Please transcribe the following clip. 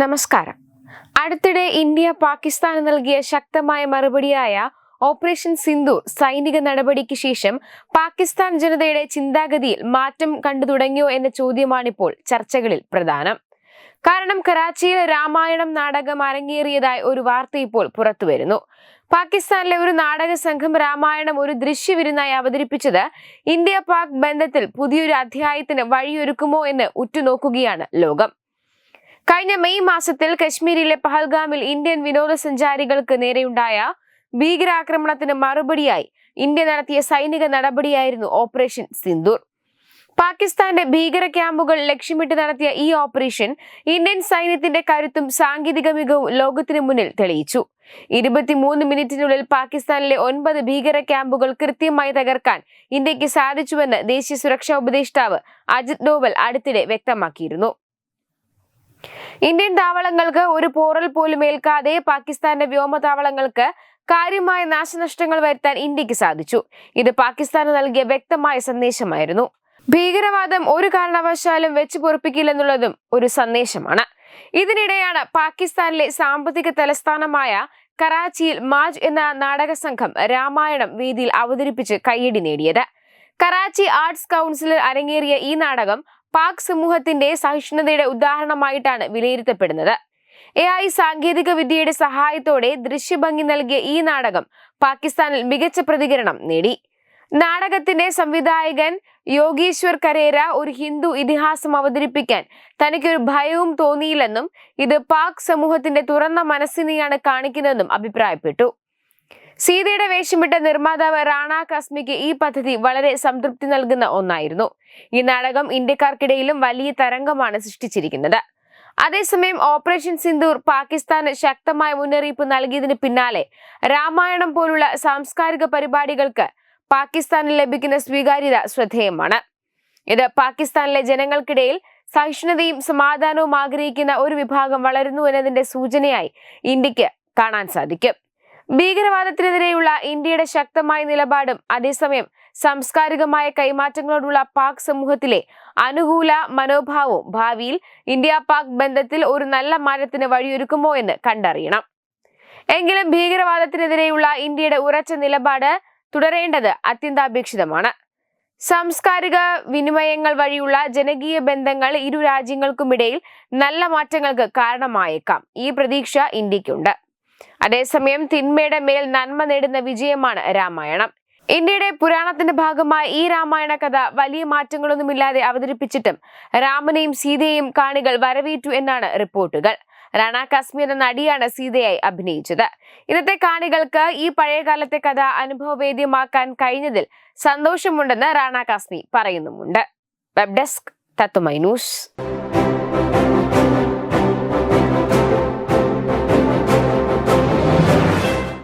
നമസ്കാരം. അടുത്തിടെ ഇന്ത്യ പാകിസ്ഥാന് നൽകിയ ശക്തമായ മറുപടിയായ ഓപ്പറേഷൻ സിന്ധു സൈനിക നടപടിക്ക് ശേഷം പാകിസ്ഥാൻ ജനതയുടെ ചിന്താഗതിയിൽ മാറ്റം കണ്ടു തുടങ്ങിയോ എന്ന ചോദ്യമാണിപ്പോൾ ചർച്ചകളിൽ പ്രധാനം. കാരണം കറാച്ചിയിൽ രാമായണം നാടകം അരങ്ങേറിയതായി ഒരു വാർത്ത ഇപ്പോൾ പുറത്തുവരുന്നു പാകിസ്ഥാനിലെ ഒരു നാടക സംഘം രാമായണം ഒരു ദൃശ്യവിരുന്നായി അവതരിപ്പിച്ചത് ഇന്ത്യ പാക് ബന്ധത്തിൽ പുതിയൊരു അധ്യായത്തിന് വഴിയൊരുക്കുമോ എന്ന് ഉറ്റുനോക്കുകയാണ് ലോകം. കഴിഞ്ഞ മെയ് മാസത്തിൽ കശ്മീരിലെ പഹൽഗാമിൽ ഇന്ത്യൻ വിനോദസഞ്ചാരികൾക്ക് നേരെയുണ്ടായ ഭീകരാക്രമണത്തിന് മറുപടിയായി ഇന്ത്യ നടത്തിയ സൈനിക നടപടിയായിരുന്നു ഓപ്പറേഷൻ സിന്ദൂർ. പാകിസ്ഥാന്റെ ഭീകര ക്യാമ്പുകൾ ലക്ഷ്യമിട്ട് നടത്തിയ ഈ ഓപ്പറേഷൻ ഇന്ത്യൻ സൈന്യത്തിന്റെ കരുത്തും സാങ്കേതിക മികവും ലോകത്തിനു മുന്നിൽ തെളിയിച്ചു. ഇരുപത്തിമൂന്ന് മിനിറ്റിനുള്ളിൽ പാകിസ്ഥാനിലെ ഒൻപത് ഭീകര ക്യാമ്പുകൾ കൃത്യമായി തകർക്കാൻ ഇന്ത്യയ്ക്ക് സാധിച്ചുവെന്ന് ദേശീയ സുരക്ഷാ ഉപദേഷ്ടാവ് അജിത് ഡോവൽ അടുത്തിടെ വ്യക്തമാക്കിയിരുന്നു. ഇന്ത്യൻ താവളങ്ങൾക്ക് ഒരു പോറൽ പോലും ഏൽക്കാതെ പാകിസ്ഥാന്റെ വ്യോമതാവളങ്ങൾക്ക് കാര്യമായ നാശനഷ്ടങ്ങൾ വരുത്താൻ ഇന്ത്യയ്ക്ക് സാധിച്ചു. ഇത് പാകിസ്ഥാന് നൽകിയ വ്യക്തമായ സന്ദേശമായിരുന്നു. ഭീകരവാദം ഒരു കാരണവശാലും വെച്ച് പൊറപ്പിക്കില്ലെന്നുള്ളതും ഒരു സന്ദേശമാണ്. ഇതിനിടെയാണ് പാകിസ്ഥാനിലെ സാമ്പത്തിക തലസ്ഥാനമായ കറാച്ചിയിൽ മാജ് എന്ന നാടക സംഘം രാമായണം വേദിയിൽ അവതരിപ്പിച്ച് കയ്യടി നേടിയത്. കറാച്ചി ആർട്സ് കൗൺസിലിൽ അരങ്ങേറിയ ഈ നാടകം പാക് സമൂഹത്തിന്റെ സഹിഷ്ണുതയുടെ ഉദാഹരണമായിട്ടാണ് വിലയിരുത്തപ്പെടുന്നത്. എ ഐ സാങ്കേതിക വിദ്യയുടെ സഹായത്തോടെ ദൃശ്യഭംഗി നൽകിയ ഈ നാടകം പാകിസ്ഥാനിൽ മികച്ച പ്രതികരണം നേടി. നാടകത്തിന്റെ സംവിധായകൻ യോഗീശ്വർ കരേര ഒരു ഹിന്ദു ഇതിഹാസം അവതരിപ്പിക്കാൻ തനിക്കൊരു ഭയവും തോന്നിയില്ലെന്നും ഇത് പാക് സമൂഹത്തിന്റെ തുറന്ന മനസ്സിനെയാണ് കാണിക്കുന്നതെന്നും അഭിപ്രായപ്പെട്ടു. സീതയുടെ വേഷമിട്ട നിർമ്മാതാവ് റാണ കസ്മിക്ക് ഈ പദ്ധതി വളരെ സംതൃപ്തി നൽകുന്ന ഒന്നായിരുന്നു. ഈ നാടകം ഇന്ത്യക്കാർക്കിടയിലും വലിയ തരംഗമാണ് സൃഷ്ടിച്ചിരിക്കുന്നത്. അതേസമയം ഓപ്പറേഷൻ സിന്ദൂർ പാകിസ്ഥാന് ശക്തമായ മുന്നറിയിപ്പ് നൽകിയതിന് പിന്നാലെ രാമായണം പോലുള്ള സാംസ്കാരിക പരിപാടികൾക്ക് പാകിസ്ഥാനിൽ ലഭിക്കുന്ന സ്വീകാര്യത ശ്രദ്ധേയമാണ്. ഇത് പാകിസ്ഥാനിലെ ജനങ്ങൾക്കിടയിൽ സഹിഷ്ണുതയും സമാധാനവും ആഗ്രഹിക്കുന്ന ഒരു വിഭാഗം വളരുന്നു എന്നതിന്റെ സൂചനയായി ഇന്ത്യയ്ക്ക് കാണാൻ സാധിക്കും. ഭീകരവാദത്തിനെതിരെയുള്ള ഇന്ത്യയുടെ ശക്തമായ നിലപാടും അതേസമയം സാംസ്കാരികമായ കൈമാറ്റങ്ങളോടുള്ള പാക് സമൂഹത്തിലെ അനുകൂല മനോഭാവവും ഭാവിയിൽ ഇന്ത്യ പാക് ബന്ധത്തിൽ ഒരു നല്ല മാറ്റത്തിന് വഴിയൊരുക്കുമോ എന്ന് കണ്ടറിയണം. എങ്കിലും ഭീകരവാദത്തിനെതിരെയുള്ള ഇന്ത്യയുടെ ഉറച്ച നിലപാട് തുടരേണ്ടത് അത്യന്താപേക്ഷിതമാണ്. സാംസ്കാരിക വിനിമയങ്ങൾ വഴിയുള്ള ജനകീയ ബന്ധങ്ങൾ ഇരു രാജ്യങ്ങൾക്കുമിടയിൽ നല്ല മാറ്റങ്ങൾക്ക് കാരണമായേക്കാം. ഈ പ്രതീക്ഷ ഇന്ത്യക്കുണ്ട് അതേസമയം തിന്മയുടെ മേൽ നന്മ നേടുന്ന വിജയമാണ് രാമായണം. ഇന്ത്യയുടെ പുരാണത്തിന്റെ ഭാഗമായി ഈ രാമായണ കഥ വലിയ മാറ്റങ്ങളൊന്നുമില്ലാതെ അവതരിപ്പിച്ചിട്ടും രാമനെയും സീതയെയും കാണികൾ വരവേറ്റു എന്നാണ് റിപ്പോർട്ടുകൾ. റാണ കാശ്മീർ എന്ന നടിയാണ് സീതയായി അഭിനയിച്ചത്. ഇന്നത്തെ കാണികൾക്ക് ഈ പഴയകാലത്തെ കഥ അനുഭവവേദ്യമാക്കാൻ കഴിഞ്ഞതിൽ സന്തോഷമുണ്ടെന്ന് റാണ കാശ്മീർ പറയുന്നുമുണ്ട്. വെബ് ഡെസ്ക് തത്തുമൈ ന്യൂസ്.